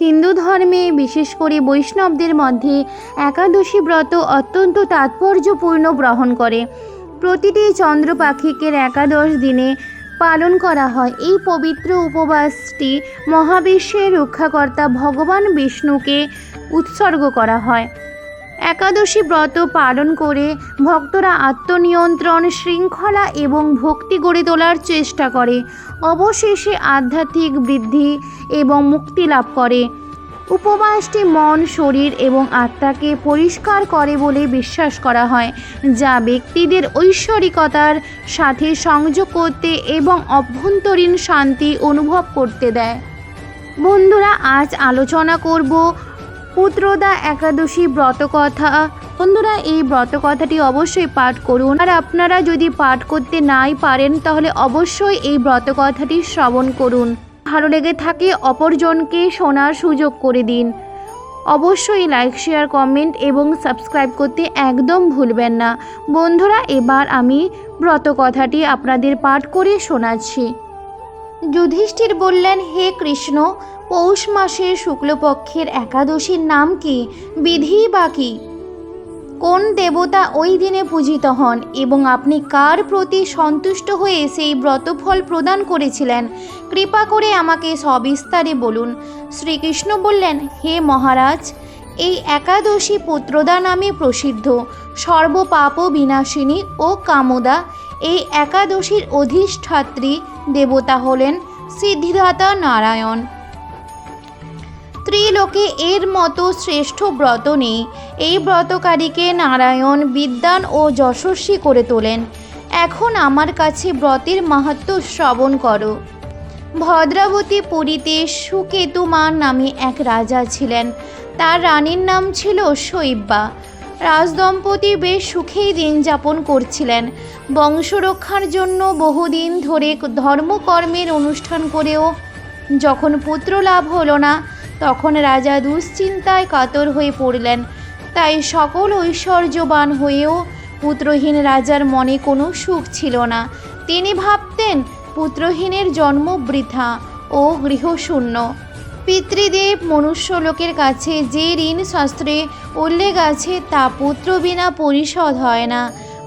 হিন্দু ধর্মে, বিশেষ করে বৈষ্ণবদের মধ্যে একাদশী ব্রত অত্যন্ত তাৎপর্যপূর্ণ গ্রহণ করে। প্রতিটি চন্দ্র পাখিকের একাদশ দিনে পালন করা হয়। এই পবিত্র উপবাসটি মহাবিশ্বের রক্ষাকর্তা ভগবান বিষ্ণুকে উৎসর্গ করা হয়। একাদশী ব্রত পালন করে ভক্তরা আত্মনিয়ন্ত্রণ, শৃঙ্খলা এবং ভক্তি গড়ে তোলার চেষ্টা করে। অবশেষে আধ্যাত্মিক বৃদ্ধি এবং মুক্তি লাভ করে। উপবাসটি মন, শরীর এবং আত্মাকে পরিষ্কার করে বলে বিশ্বাস করা হয়, যা ব্যক্তিদের ঐশ্বরিকতার সাথে সংযোগ করতে এবং অভ্যন্তরীণ শান্তি অনুভব করতে দেয়। বন্ধুরা, আজ আলোচনা করব পুত্রদা একাদশী ব্রতকথা। বন্ধুরা, এই ব্রতকথাটি অবশ্যই পাঠ করুন। আর আপনারা যদি পাঠ করতে নাই পারেন, তাহলে অবশ্যই এই ব্রতকথাটি শ্রবণ করুন। ভালো লেগে থাকে অপরজনকে শোনার সুযোগ করে দিন। অবশ্যই লাইক শেয়ার কমেন্ট এবং সাবস্ক্রাইব করতে একদম ভুলবেন না। বন্ধুরা, এবার আমি ব্রতকথাটি আপনাদের পাঠ করে শোনাচ্ছি। যুধিষ্ঠির বললেন, হে কৃষ্ণ পৌষ মাসের শুক্লপক্ষের একাদশীর নাম কি? বিধি বা কি? কোন দেবতা ওই দিনে পূজিত হন এবং আপনি কার প্রতি সন্তুষ্ট হয়ে সেই ব্রতফল প্রদান করেছিলেন? কৃপা করে আমাকে সবিস্তারে বলুন। শ্রীকৃষ্ণ বললেন, হে মহারাজ, এই একাদশী পুত্রদা নামে প্রসিদ্ধ, সর্বপাপ বিনাশিনী ও কামদা, এই একাদশীর অধিষ্ঠাত্রী দেবতা হলেন সিদ্ধিদাতা নারায়ণ। ত্রিলোকে এর মতো শ্রেষ্ঠ ব্রত নেই। এই ব্রতকারীকে নারায়ণ বিদ্যান ও যশস্বী করে তোলেন। এখন আমার কাছে ব্রতের মাহাত্ম শ্রবণ করো। ভদ্রাবতী পুরীতে সুকেতুমান নামে এক রাজা ছিলেন। তার রানীর নাম ছিল শৈব্যা। রাজদম্পতি বেশ সুখেই দিন যাপন করছিলেন। বংশরক্ষার জন্য বহুদিন ধরে ধর্মকর্মের অনুষ্ঠান করেও যখন পুত্র লাভ হলো না তখন রাজা দুশ্চিন্তায় কাতর হয়ে পড়লেন। তাই সকল ঐশ্বর্যবান হয়েও পুত্রহীন রাজার মনে কোনো সুখ ছিল না। তিনি ভাবতেন, পুত্রহীনের জন্ম বৃথা ও গৃহশূন্য। পিতৃদেব মনুষ্য লোকের কাছে যে ঋণ শাস্ত্রে উল্লেখ আছে তা পুত্র বিনা পরিশোধ হয় না।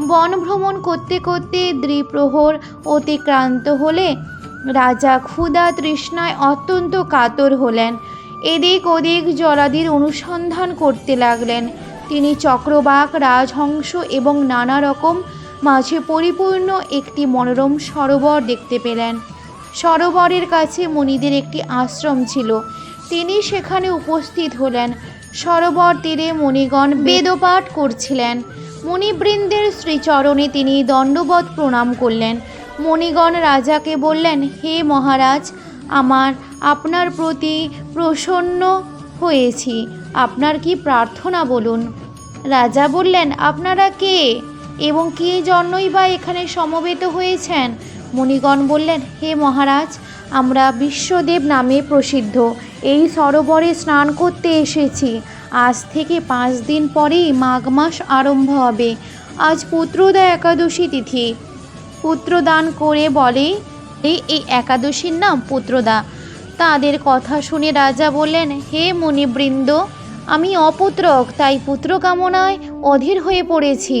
বন ভ্রমণ করতে করতে দ্বিপ্রহর অতিক্রান্ত হলে রাজা ক্ষুধা তৃষ্ণায় অত্যন্ত কাতর হলেন। এদিক ওদিক জলাদির অনুসন্ধান করতে লাগলেন। তিনি চক্রবাক, রাজহংস এবং নানা রকম মাঝে পরিপূর্ণ একটি মনোরম সরোবর দেখতে পেলেন। সরোবরের কাছে মুনিদের একটি আশ্রম ছিল। তিনি সেখানে উপস্থিত হলেন। সরোবর তীরে মুনিগণ বেদপাঠ করছিলেন। মুনিবৃন্দের শ্রীচরণে তিনি দণ্ডবত প্রণাম করলেন। মণিগণ রাজাকে বললেন, হে মহারাজ, আমার, আপনার প্রতি প্রসন্ন হয়েছি। আপনার কি প্রার্থনা বলুন? রাজা বললেন, আপনারা কে এবং কে জন্যই বা এখানে সমবেত হয়েছেন? মণিগণ বললেন, হে মহারাজ, আমরা বিশ্বদেব নামে প্রসিদ্ধ। এই সরোবরে স্নান করতে এসেছি। আজ থেকে পাঁচ দিন পরেই মাঘ মাস আরম্ভ হবে। আজ পুত্রদা একাদশী তিথি। পুত্রদান করে বলে এই একাদশীর নাম পুত্রদা। তাদের কথা শুনে রাজা বললেন, হে মণিবৃন্দ আমি অপুত্রক, তাই পুত্র কামনায় অধীর হয়ে পড়েছি।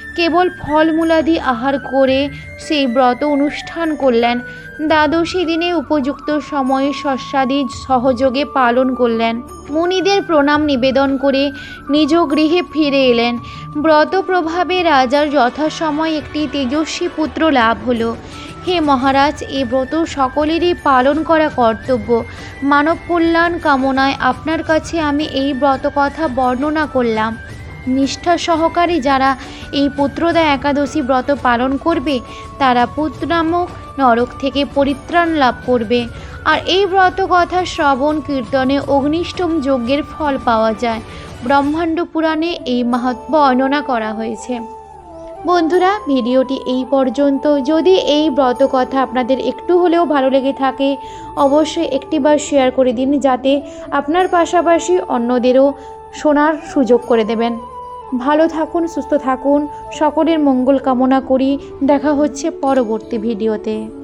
কেবল ফলমূলাদি আহার করে সেই ব্রত অনুষ্ঠান করলেন। দ্বাদশী দিনে উপযুক্ত সময়ে শস্যাদি সহযোগে পালন করলেন। মুনিদের প্রণাম নিবেদন করে নিজ গৃহে ফিরে এলেন। ব্রত প্রভাবে রাজার যথাসময় একটি তেজস্বী পুত্র লাভ হলো। হে মহারাজ, এ ব্রত সকলেরই পালন করা কর্তব্য। মানব কল্যাণ কামনায় আপনার কাছে আমি এই ব্রত কথা বর্ণনা করলাম। নিষ্ঠা সহকারে যারা এই পুত্রদা একাদশী ব্রত পালন করবে, তারা পুত্র নামক নরক থেকে পরিত্রাণ লাভ করবে। আর এই ব্রত কথা শ্রবণ, কীর্তনে অগ্নিষ্টম যজ্ঞের ফল পাওয়া যায়। ব্রহ্মাণ্ড পুরাণে এই মাহাত্ম্য বর্ণনা করা হয়েছে। বন্ধুরা, ভিডিওটি এই পর্যন্ত। যদি এই ব্রত কথা আপনাদের একটু হলেও ভালো লেগে থাকে, অবশ্যই একটিবার শেয়ার করে দিন, যাতে আপনার পাশাপাশি অন্যদেরও শোনার সুযোগ করে দেবেন। ভালো থাকুন সুস্থ থাকুন। সকলের মঙ্গল কামনা করি। দেখা হচ্ছে পরবর্তী ভিডিওতে।